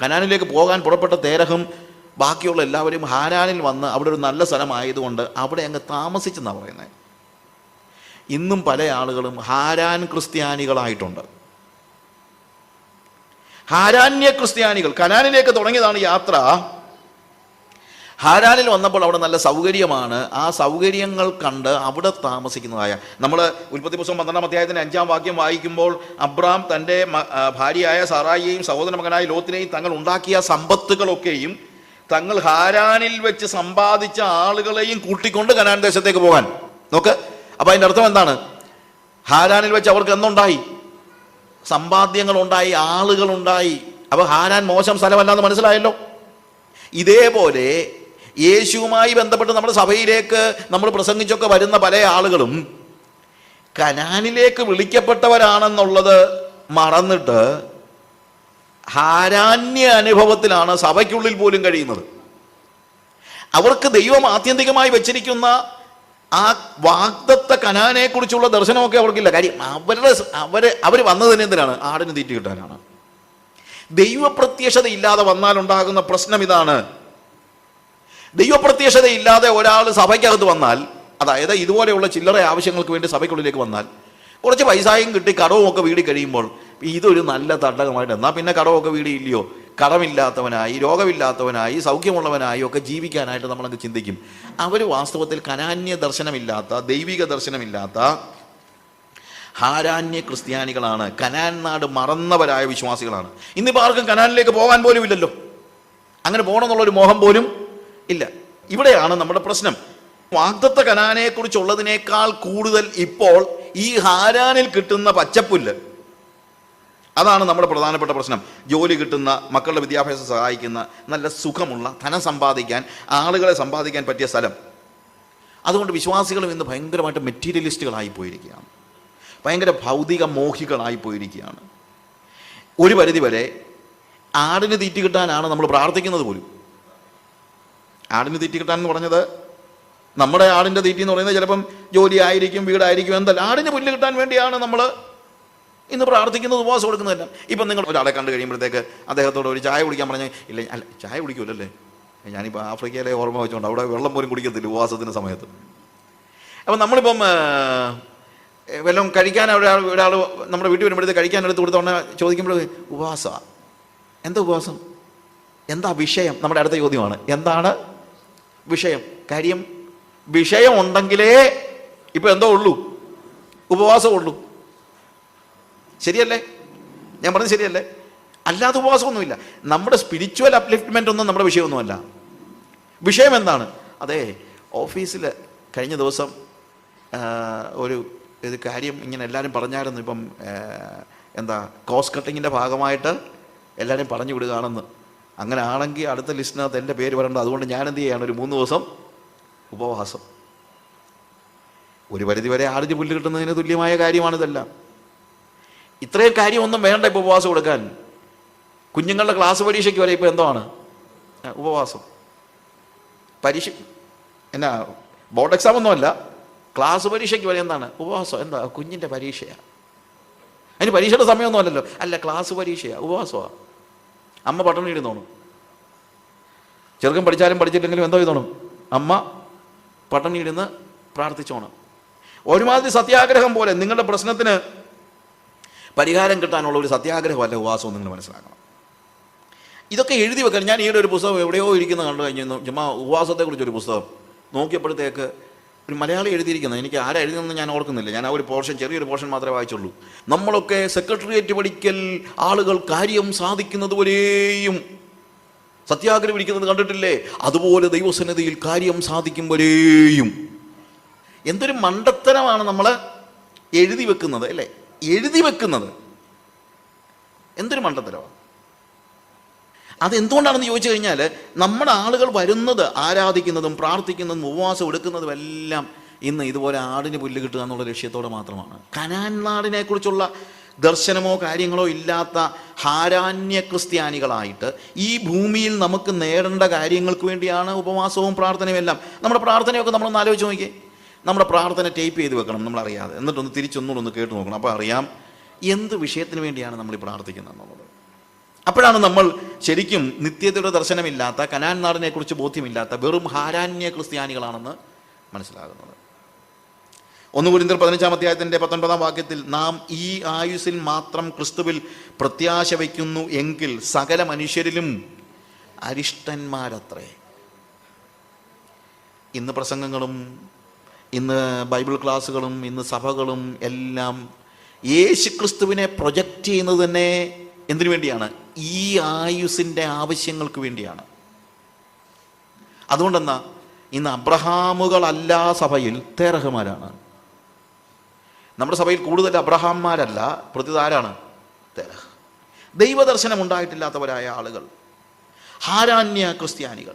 കനാനിലേക്ക് പോകാൻ പുറപ്പെട്ട തേരഹും ബാക്കിയുള്ള എല്ലാവരും ഹാരാനിൽ വന്ന് അവിടെ ഒരു നല്ല സ്ഥലമായതുകൊണ്ട് അവിടെ അങ്ങ് താമസിച്ചെന്നാണ് പറയുന്നത് ഇന്നും പല ആളുകളും ഹാരാൻ ക്രിസ്ത്യാനികളായിട്ടുണ്ട്. ഹാരാന്യ ക്രിസ്ത്യാനികൾ കനാനിലേക്ക് തുടങ്ങിയതാണ് യാത്ര. ഹാരാനിൽ വന്നപ്പോൾ അവിടെ നല്ല സൗകര്യമാണ്. ആ സൗകര്യങ്ങൾ കണ്ട് അവിടെ താമസിക്കുന്നതായ നമ്മൾ ഉൽപ്പത്തി പുസ്തകം പന്ത്രണ്ടാം അധ്യായത്തിന്റെ അഞ്ചാം വാക്യം വായിക്കുമ്പോൾ അബ്രാം തന്റെ ഭാര്യയായ സാറായിയെയും സഹോദര മകനായ ലോത്തിനെയും തങ്ങൾ ഉണ്ടാക്കിയ സമ്പത്തുകളൊക്കെയും തങ്ങൾ ഹാരാനിൽ വെച്ച് സമ്പാദിച്ച ആളുകളെയും കൂട്ടിക്കൊണ്ട് കനാൻ ദേശത്തേക്ക് പോകാൻ. നോക്ക്. അപ്പൊ അതിന്റെ അർത്ഥം എന്താണ്? ഹാരാനിൽ വെച്ച് അവർക്ക് എന്തുണ്ടായി? സമ്പാദ്യങ്ങളുണ്ടായി ആളുകളുണ്ടായി. അപ്പൊ ഹാരാൻ മോശം സ്ഥലമല്ലാന്ന് മനസ്സിലായല്ലോ. ഇതേപോലെ യേശുവുമായി ബന്ധപ്പെട്ട് നമ്മുടെ സഭയിലേക്ക് നമ്മൾ പ്രസംഗിച്ചൊക്കെ വരുന്ന പല ആളുകളും കനാനിലേക്ക് വിളിക്കപ്പെട്ടവരാണെന്നുള്ളത് മറന്നിട്ട് ഹാരാന്യ അനുഭവത്തിലാണ് സഭയ്ക്കുള്ളിൽ പോലും കഴിയുന്നത്. അവർക്ക് ദൈവം ആത്യന്തികമായി വെച്ചിരിക്കുന്ന ആ വാഗ്ദത്ത കനാനെ കുറിച്ചുള്ള ദർശനമൊക്കെ അവർക്കില്ല. കാര്യം അവരുടെ അവർ അവർ വന്നതിന് എന്തിനാണ്? ആടിന് തീറ്റ കിട്ടാനാണ്. ദൈവപ്രത്യക്ഷത ഇല്ലാതെ വന്നാലുണ്ടാകുന്ന പ്രശ്നം ഇതാണ്. ദൈവപ്രത്യക്ഷത ഇല്ലാതെ ഒരാൾ സഭയ്ക്കകത്ത് വന്നാൽ അതായത് ഇതുപോലെയുള്ള ചില്ലറ ആവശ്യങ്ങൾക്ക് വേണ്ടി സഭയ്ക്കുള്ളിലേക്ക് വന്നാൽ കുറച്ച് പൈസയും കിട്ടി കടവും ഒക്കെ വീടി കഴിയുമ്പോൾ ഇതൊരു നല്ല തട്ടകമായിട്ട് എന്നാൽ പിന്നെ കടമൊക്കെ വീടിയില്ലയോ? കടമില്ലാത്തവനായി രോഗമില്ലാത്തവനായി സൗഖ്യമുള്ളവനായി ഒക്കെ ജീവിക്കാനായിട്ട് നമ്മളങ്ങ് ചിന്തിക്കും. അവർ വാസ്തവത്തിൽ കനാന്യ ദർശനമില്ലാത്ത ദൈവിക ദർശനമില്ലാത്ത ഹാരാന്യ ക്രിസ്ത്യാനികളാണ്. കനാൻ നാട് മറന്നവരായ വിശ്വാസികളാണ്. ഇന്നിപ്പോൾ ആർക്കും കനാനിലേക്ക് പോകാൻ പോലും ഇല്ലല്ലോ അങ്ങനെ പോകണമെന്നുള്ളൊരു മോഹം പോലും ഇല്ല. ഇവിടെയാണ് നമ്മുടെ പ്രശ്നം. വാഗ്ദത്ത കനാനെ കുറിച്ചുള്ളതിനേക്കാൾ കൂടുതൽ ഇപ്പോൾ ഈ ഹാരാനിൽ കിട്ടുന്ന പച്ചപ്പുല്ല്. അതാണ് നമ്മുടെ പ്രധാനപ്പെട്ട പ്രശ്നം. ജോലി കിട്ടുന്ന മക്കളുടെ വിദ്യാഭ്യാസം സഹായിക്കുന്ന നല്ല സുഖമുള്ള ധനം സമ്പാദിക്കാൻ ആളുകളെ സമ്പാദിക്കാൻ പറ്റിയ സ്ഥലം. അതുകൊണ്ട് വിശ്വാസികളും ഇന്ന് ഭയങ്കരമായിട്ട് മെറ്റീരിയലിസ്റ്റുകളായി പോയിരിക്കുകയാണ്. ഭയങ്കര ഭൗതിക മോഹികളായി പോയിരിക്കുകയാണ്. ഒരു പരിധി വരെ ആടിന് തീറ്റ് കിട്ടാനാണ് നമ്മൾ പ്രാർത്ഥിക്കുന്നത് പോലും. ആടിന് തീറ്റി കിട്ടാൻ പറഞ്ഞത് നമ്മുടെ ആടിന്റെ തീറ്റി എന്ന് പറയുന്നത് ചിലപ്പം ജോലി ആയിരിക്കും വീടായിരിക്കും എന്തല്ല. ആടിന് പുല്ല് കിട്ടാൻ വേണ്ടിയാണ് നമ്മൾ ഇന്ന് പ്രാർത്ഥിക്കുന്നത് ഉപവാസം കൊടുക്കുന്നതല്ല. ഇപ്പം നിങ്ങൾ ഒരാളെ കണ്ടു കഴിയുമ്പോഴത്തേക്ക് അദ്ദേഹത്തോട് ഒരു ചായ കുടിക്കാൻ പറഞ്ഞാൽ ഇല്ല അല്ല ചായ കുടിക്കൂലല്ലേ? ഞാനിപ്പോൾ ആഫ്രിക്കയിലെ ഓർമ്മ വെച്ചുകൊണ്ട് അവിടെ വെള്ളം പോലും കുടിക്കത്തില്ല ഉപവാസത്തിന്റെ സമയത്ത്. അപ്പം നമ്മളിപ്പം വല്ലതും കഴിക്കാൻ ഒരാൾ ഒരാൾ നമ്മുടെ വീട്ടിൽ വരുമ്പോഴത്തേക്ക് കഴിക്കാൻ എടുത്ത് കൊടുത്തോണ്ട് ചോദിക്കുമ്പോൾ ഉപവാസമാണ് എന്താ ഉപവാസം? എന്താ വിഷയം? നമ്മുടെ അടുത്ത ചോദ്യമാണ്. എന്താണ്? വിഷയം. കാര്യം വിഷയം ഉണ്ടെങ്കിലേ ഇപ്പൊ എന്തോ ഉള്ളൂ. ഉപവാസം ഉള്ളൂ ശരിയല്ലേ? ഞാൻ പറഞ്ഞത് ശരിയല്ലേ? അല്ലാതെ ഉപവാസമൊന്നുമില്ല. നമ്മുടെ സ്പിരിച്വൽ അപ്ലിഫ്റ്റ്മെന്റ് ഒന്നും നമ്മുടെ വിഷയമൊന്നുമല്ല. വിഷയം എന്താണ്? അതെ ഓഫീസിൽ കഴിഞ്ഞ ദിവസം ഒരു ഇത് കാര്യം ഇങ്ങനെ എല്ലാവരും പറഞ്ഞായിരുന്നു. ഇപ്പം എന്താ കോസ്റ്റ് കട്ടിങ്ങിന്റെ ഭാഗമായിട്ട് എല്ലാവരും പറഞ്ഞു വിടുകയാണെന്ന്. അങ്ങനെ ആണെങ്കിൽ അടുത്ത ലിസ്റ്റിനകത്ത് എന്റെ പേര് വരേണ്ട അതുകൊണ്ട് ഞാൻ എന്ത് ചെയ്യാണ്? ഒരു മൂന്ന് ദിവസം ഉപവാസം. ഒരു പരിധി വരെ ആടിന് പുല്ല് കിട്ടുന്നതിന് തുല്യമായ കാര്യമാണിതെല്ലാം ഇത്രയും കാര്യമൊന്നും വേണ്ട ഇപ്പോൾ ഉപവാസം കൊടുക്കാൻ. കുഞ്ഞുങ്ങളുടെ ക്ലാസ് പരീക്ഷയ്ക്ക് വരെ ഇപ്പോൾ എന്താണ് ഉപവാസം. പരീക്ഷ എന്നാ ബോർഡ് എക്സാം ഒന്നുമല്ല ക്ലാസ് പരീക്ഷയ്ക്ക് വരെ എന്താണ്? ഉപവാസം. എന്താ? കുഞ്ഞിന്റെ പരീക്ഷയാണ് അതിന് പരീക്ഷയുടെ സമയമൊന്നും അല്ലല്ലോ. അല്ല ക്ലാസ് പരീക്ഷയാണ് ഉപവാസമാണ് അമ്മ പട്ടണം ഇരുന്നോണം ചെറുക്കൻ പഠിച്ചാലും പഠിച്ചില്ലെങ്കിലും എന്തോ ചെയ്തോണം അമ്മ പട്ടണി ഇരുന്ന് പ്രാർത്ഥിച്ചോണം. ഒരുമാതിരി സത്യാഗ്രഹം പോലെ നിങ്ങളുടെ പ്രശ്നത്തിന് പരിഹാരം കിട്ടാനുള്ള ഒരു സത്യാഗ്രഹമല്ല ഉപവാസം നിങ്ങൾ മനസ്സിലാക്കണം. ഇതൊക്കെ എഴുതി വെക്കണം. ഞാൻ ഈയിടെ ഒരു പുസ്തകം എവിടെയോ ഇരിക്കുന്ന കണ്ടു കഴിഞ്ഞു ചുമ്മാ ഉപവാസത്തെക്കുറിച്ച് ഒരു പുസ്തകം. നോക്കിയപ്പോഴത്തേക്ക് ഒരു മലയാളി എഴുതിയിരിക്കുന്നത്. എനിക്ക് ആരാ എഴുതിയെന്ന് ഞാൻ ഓർക്കുന്നില്ല. ഞാൻ ആ ഒരു പോർഷൻ ചെറിയൊരു പോർഷൻ മാത്രമേ വായിച്ചുള്ളൂ. നമ്മളൊക്കെ സെക്രട്ടേറിയറ്റ് പഠിക്കൽ ആളുകൾ കാര്യം സാധിക്കുന്നത് വരെയും സത്യാഗ്രഹം ഇരിക്കുന്നത് കണ്ടിട്ടില്ലേ? അതുപോലെ ദൈവസന്നിധിയിൽ കാര്യം സാധിക്കും വരെയും. എന്തൊരു മണ്ടത്തരമാണ് നമ്മൾ എഴുതി വെക്കുന്നത് അല്ലേ? എഴുതി വെക്കുന്നത്. എന്തൊരു മണ്ടത്തരമാണ് അതെന്തുകൊണ്ടാണെന്ന് ചോദിച്ചു കഴിഞ്ഞാൽ നമ്മുടെ ആളുകൾ വരുന്നത് ആരാധിക്കുന്നതും പ്രാർത്ഥിക്കുന്നതും ഉപവാസം എടുക്കുന്നതും എല്ലാം ഇന്ന് ഇതുപോലെ ആടിന് പുല്ല് കിട്ടുക എന്നുള്ള ലക്ഷ്യത്തോടെ മാത്രമാണ്. കനാൻ നാടിനെക്കുറിച്ചുള്ള ദർശനമോ കാര്യങ്ങളോ ഇല്ലാത്ത ഹാരാന്യ ക്രിസ്ത്യാനികളായിട്ട് ഈ ഭൂമിയിൽ നമുക്ക് നേടേണ്ട കാര്യങ്ങൾക്ക് വേണ്ടിയാണ് ഉപവാസവും പ്രാർത്ഥനയും എല്ലാം. നമ്മുടെ പ്രാർത്ഥനയൊക്കെ നമ്മളൊന്ന് ആലോചിച്ച് നോക്കിയേ. നമ്മുടെ പ്രാർത്ഥന ടൈപ്പ് ചെയ്ത് വെക്കണം നമ്മളറിയാതെ. എന്നിട്ടൊന്ന് തിരിച്ചൊന്നുകൂടെ ഒന്ന് കേട്ട് നോക്കണം. അപ്പോൾ അറിയാം എന്ത് വിഷയത്തിന് വേണ്ടിയാണ് നമ്മൾ പ്രാർത്ഥിക്കുന്നത് എന്നുള്ളത്. അപ്പോഴാണ് നമ്മൾ ശരിക്കും നിത്യതയുടെ ദർശനമില്ലാത്ത കനാൻ നാടിനെക്കുറിച്ച് ബോധ്യമില്ലാത്ത വെറും ഹാരാന്യ ക്രിസ്ത്യാനികളാണെന്ന് മനസ്സിലാകുന്നത്. ഒന്ന് കുരിന്തർ പതിനഞ്ചാം അധ്യായത്തിന്റെ പത്തൊൻപതാം വാക്യത്തിൽ നാം ഈ ആയുസ്സിൽ മാത്രം ക്രിസ്തുവിൽ പ്രത്യാശ വയ്ക്കുന്നു എങ്കിൽ സകല മനുഷ്യരിലും അരിഷ്ടന്മാരത്രേ. ഇന്ന് പ്രസംഗങ്ങളും ഇന്ന് ബൈബിൾ ക്ലാസ്സുകളും ഇന്ന് സഭകളും എല്ലാം യേശുക്രിസ്തുവിനെ പ്രൊജക്റ്റ് ചെയ്യുന്നത് തന്നെ എന്തിനു വേണ്ടിയാണ്? ഈ ആയുസിന്റെ ആവശ്യങ്ങൾക്ക് വേണ്ടിയാണ്. അതുകൊണ്ടെന്നാ ഇന്ന് അബ്രഹാമുകളല്ല സഭയിൽ തേരഹമാരാണ് നമ്മുടെ സഭയിൽ കൂടുതൽ അബ്രഹാംമാരല്ല പ്രതിതാരാണ് തേരഹ്. ദൈവദർശനം ഉണ്ടായിട്ടില്ലാത്തവരായ ആളുകൾ ഹാരാന്യ ക്രിസ്ത്യാനികൾ.